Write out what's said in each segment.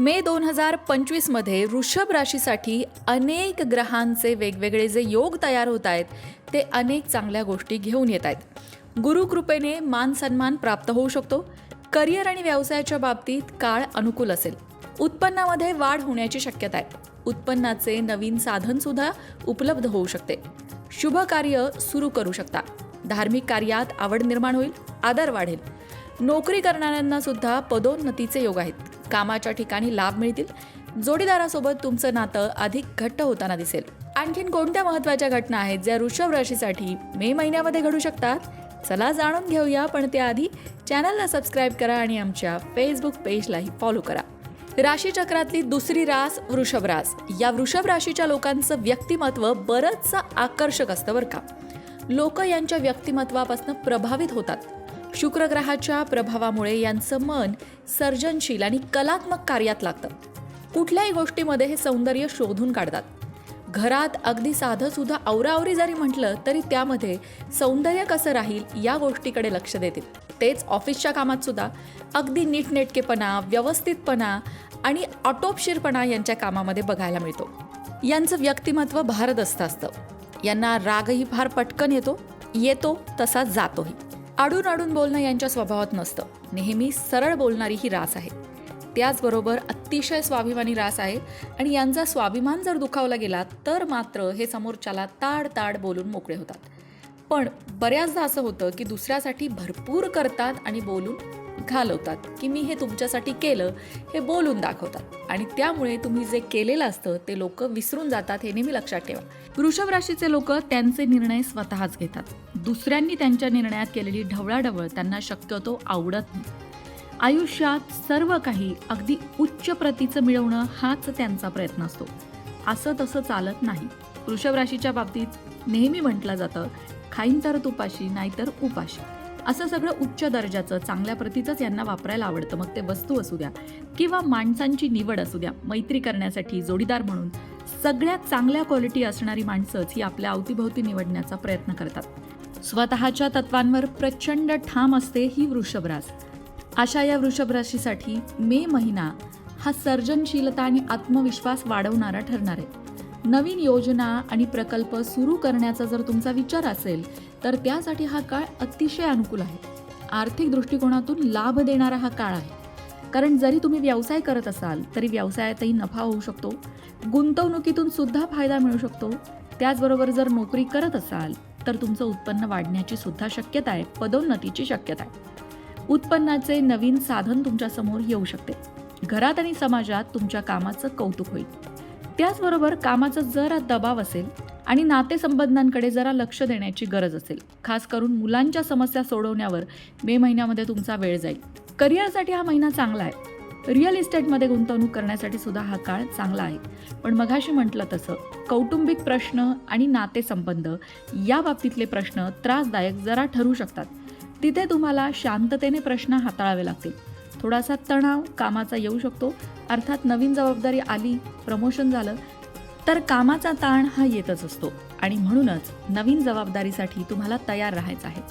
मे दोन हजार पंचवीसमध्ये वृषभ राशीसाठी अनेक ग्रहांचे वेगवेगळे जे योग तयार होत आहेत ते अनेक चांगल्या गोष्टी घेऊन येत आहेत. गुरुकृपेने मान सन्मान प्राप्त होऊ शकतो. करिअर आणि व्यवसायाच्या बाबतीत काळ अनुकूल असेल. उत्पन्नामध्ये वाढ होण्याची शक्यता आहे. उत्पन्नाचे नवीन साधनसुद्धा उपलब्ध होऊ शकते. शुभ कार्य सुरू करू शकता. धार्मिक कार्यात आवड निर्माण होईल आदर वाढेल. नोकरी करणाऱ्यांना सुद्धा पदोन्नतीचे योग आहेत. कामाच्या ठिकाणी लाभ मिळतील. जोडीदारासोबत तुमचं नातं अधिक घट्ट होताना दिसेल. आणखीन कोणत्या महत्त्वाच्या घटना आहेत ज्या वृषभ राशीसाठी मे महिन्यामध्ये घडू शकतात? चला जाणून घेऊया पण त्याआधी चॅनलला सबस्क्राईब करा आणि आमच्या फेसबुक पेजलाही फॉलो करा. राशीचक्रातली दुसरी रास वृषभ रास. या वृषभ राशीच्या लोकांचं व्यक्तिमत्व बरंचसं आकर्षक असतं बरं का. लोक यांच्या व्यक्तिमत्वापासून प्रभावित होतात. शुक्रग्रहाच्या प्रभावामुळे यांचं मन सर्जनशील आणि कलात्मक कार्यात लागतं. कुठल्याही गोष्टीमध्ये हे सौंदर्य शोधून काढतात. घरात अगदी साधंसुद्धा आवरावरी जरी म्हटलं तरी त्यामध्ये सौंदर्य कसं राहील या गोष्टीकडे लक्ष देतील. तेच ऑफिसच्या कामात सुद्धा अगदी नीटनेटकेपणा व्यवस्थितपणा आणि आटोपशीरपणा यांच्या कामामध्ये बघायला मिळतो. यांचं व्यक्तिमत्व भारदस्त असतं. यांना रागही फार पटकन येतो. येतो तसा जातोही. आडून आडून बोलणं यांच्या स्वभावात नसतं. नेहमी सरळ बोलणारी ही रास आहे. त्याचबरोबर अतिशय स्वाभिमानी रास आहे आणि यांचा स्वाभिमान जर दुखावला गेला तर मात्र हे समोरच्याला ताड ताड बोलून मोकळे होतात. पण बऱ्याचदा असं होतं की दुसऱ्यासाठी भरपूर करतात आणि बोलून घालवतात की मी हे तुमच्यासाठी केलं हे बोलून दाखवतात. आणि त्यामुळे तुम्ही जे केलेलं असतं ते लोक विसरून जातात हे नेहमी लक्षात ठेवा. वृषभ राशीचे लोक त्यांचे निर्णय स्वतःच घेतात. दुसऱ्यांनी त्यांच्या निर्णयात केलेली ढवळाढवळ त्यांना शक्यतो आवडत नाही. आयुष्यात सर्व काही अगदी उच्च प्रतीचं मिळवणं हाच त्यांचा प्रयत्न असतो. असं तसं चालत नाही. वृषभ राशीच्या बाबतीत नेहमी म्हटलं जातं खाईन तर तुपाशी नाहीतर उपाशी. असं सगळं उच्च दर्जाचं चांगल्या प्रतीचंच यांना वापरायला आवडतं. मग ते वस्तू असू द्या किंवा माणसांची निवड असू द्या मैत्री करण्यासाठी जोडीदार म्हणून सगळ्यात चांगल्या क्वालिटी असणारी माणसंच ही आपल्या अवतीभोवती निवडण्याचा प्रयत्न करतात. स्वतःच्या तत्वांवर प्रचंड ठाम असते ही वृषभरास अशा या वृषभराशीसाठी मे महिना हा सर्जनशीलता आणि आत्मविश्वास वाढवणारा ठरणार आहे. नवीन योजना आणि प्रकल्प सुरू करण्याचा जर तुमचा विचार असेल तर त्यासाठी हा काळ अतिशय अनुकूल आहे. आर्थिक दृष्टिकोनातून लाभ देणारा हा काळ आहे. कारण जरी तुम्ही व्यवसाय करत असाल तरी व्यवसायातही नफा होऊ शकतो. गुंतवणुकीतून सुद्धा फायदा मिळू शकतो. त्याचबरोबर जर नोकरी करत असाल तर तुमचं उत्पन्न वाढण्याची सुद्धा शक्यता आहे पदोन्नतीची शक्यता आहे. उत्पन्नाचे नवीन साधन तुमच्यासमोर येऊ शकते. घरात आणि समाजात तुमच्या कामाचं कौतुक होईल. त्याचबरोबर कामाचा जरा दबाव असेल आणि नातेसंबंधांकडे जरा लक्ष देण्याची गरज असेल खास करून मुलांच्या समस्या सोडवण्यावर मे महिन्यामध्ये तुमचा वेळ जाईल. करिअरसाठी हा महिना चांगला आहे. रिअल इस्टेटमध्ये गुंतवणूक करण्यासाठी सुद्धा हा काळ चांगला आहे. पण मघाशी म्हटलं तसं कौटुंबिक प्रश्न आणि नातेसंबंध या बाबतीतले प्रश्न त्रासदायक जरा ठरू शकतात. तिथे तुम्हाला शांततेने प्रश्न हाताळावे लागतील. थोडासा तणाव कामाचा येऊ शकतो अर्थात नवीन जबाबदारी आली प्रमोशन झालं तर कामाचा ताण हा येतच असतो. आणि म्हणूनच नवीन जबाबदारीसाठी तुम्हाला तयार राहायचं आहे.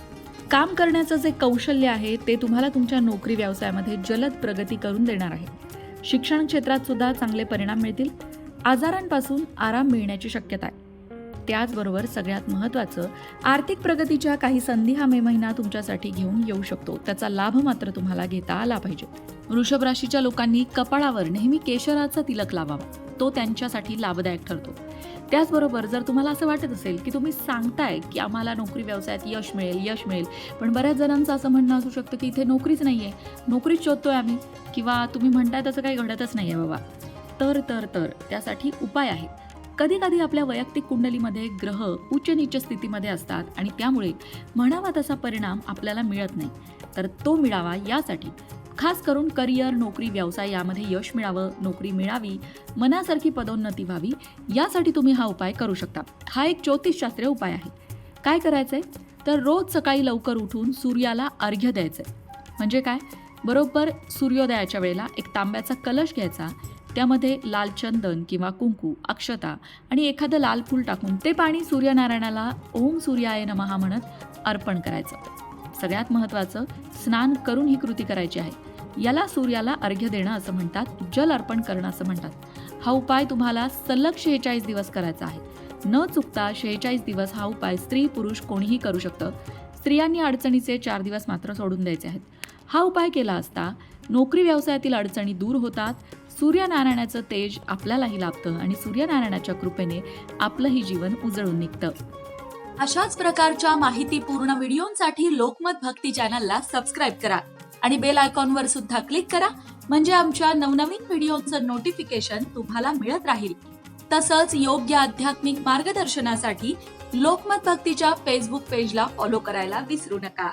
काम करण्याचं जे कौशल्य आहे ते तुम्हाला तुमच्या नोकरी व्यवसायामध्ये जलद प्रगती करून देणार आहे. शिक्षण क्षेत्रात सुद्धा चांगले परिणाम मिळतील. आजारांपासून आराम मिळण्याची शक्यता आहे. त्याचबरोबर सगळ्यात महत्त्वाचं आर्थिक प्रगतीच्या काही संधी हा मे महिना तुमच्यासाठी घेऊन येऊ शकतो. त्याचा लाभ मात्र तुम्हाला घेता आला पाहिजे. वृषभ राशीच्या लोकांनी कपाळावर नेहमी केशराचा तिलक लावावा. तो त्यांच्यासाठी लाभदायक ठरतो. त्याचबरोबर जर तुम्हाला असं वाटत असेल की तुम्ही सांगताय की आम्हाला नोकरी व्यवसायात यश मिळेल यश मिळेल पण बऱ्याच जणांचं असं म्हणणं असू शकतं की इथे नोकरीच नाही आहे नोकरीच शोधतोय आम्ही किंवा तुम्ही म्हणताय तसं काही घडतच नाही आहे बाबा. तर तर तर त्यासाठी उपाय आहे कधी कधी आपल्या वैयक्तिक कुंडलीमध्ये ग्रह उच्च नीच स्थितीमध्ये असतात आणि त्यामुळे म्हणावा तसा परिणाम आपल्याला मिळत नाही. तर तो मिळावा यासाठी. खास करून करिअर नोकरी व्यवसाय यामध्ये यश मिळावं नोकरी मिळावी मनासारखी पदोन्नती व्हावी यासाठी तुम्ही हा उपाय करू शकता. हा एक ज्योतिषशास्त्रीय उपाय आहे. काय करायचंय? तर रोज सकाळी लवकर उठून सूर्याला अर्घ्य द्यायचंय. म्हणजे काय? बरोबर सूर्योदयाच्या वेळेला एक तांब्याचा कलश घ्यायचा त्यामध्ये लाल चंदन किंवा कुंकू अक्षता आणि एखादं लाल फूल टाकून ते पाणी सूर्यनारायणाला ओम सूर्याय नमहा म्हणत अर्पण करायचं. सगळ्यात महत्त्वाचं स्नान करून ही कृती करायची आहे. याला सूर्याला अर्घ्य देणं असं म्हणतात जल अर्पण करणं असं म्हणतात. हा उपाय तुम्हाला सलग शेहेचाळीस दिवस करायचा आहे. न चुकता शेहेचाळीस दिवस हा उपाय स्त्री पुरुष कोणीही करू शकतं. स्त्रियांनी अडचणीचे चार दिवस मात्र सोडून द्यायचे आहेत. हा उपाय केला असता नोकरी व्यवसायातील अडचणी दूर होतात सूर्यनारायणाचं तेज आपल्यालाही लाभतं आणि सूर्यनारायणाच्या कृपेने आपलंही जीवन उजळून निघतं. अशाच प्रकारच्या माहितीपूर्ण व्हिडिओंसाठी लोकमत भक्ती चॅनलला सबस्क्राईब करा आणि बेल आयकॉनवर सुद्धा क्लिक करा म्हणजे आमच्या नवनवीन व्हिडिओचं नोटिफिकेशन तुम्हाला मिळत राहील. तसंच योग्य आध्यात्मिक मार्गदर्शनासाठी लोकमत भक्तीच्या फेसबुक पेजला फॉलो करायला विसरू नका.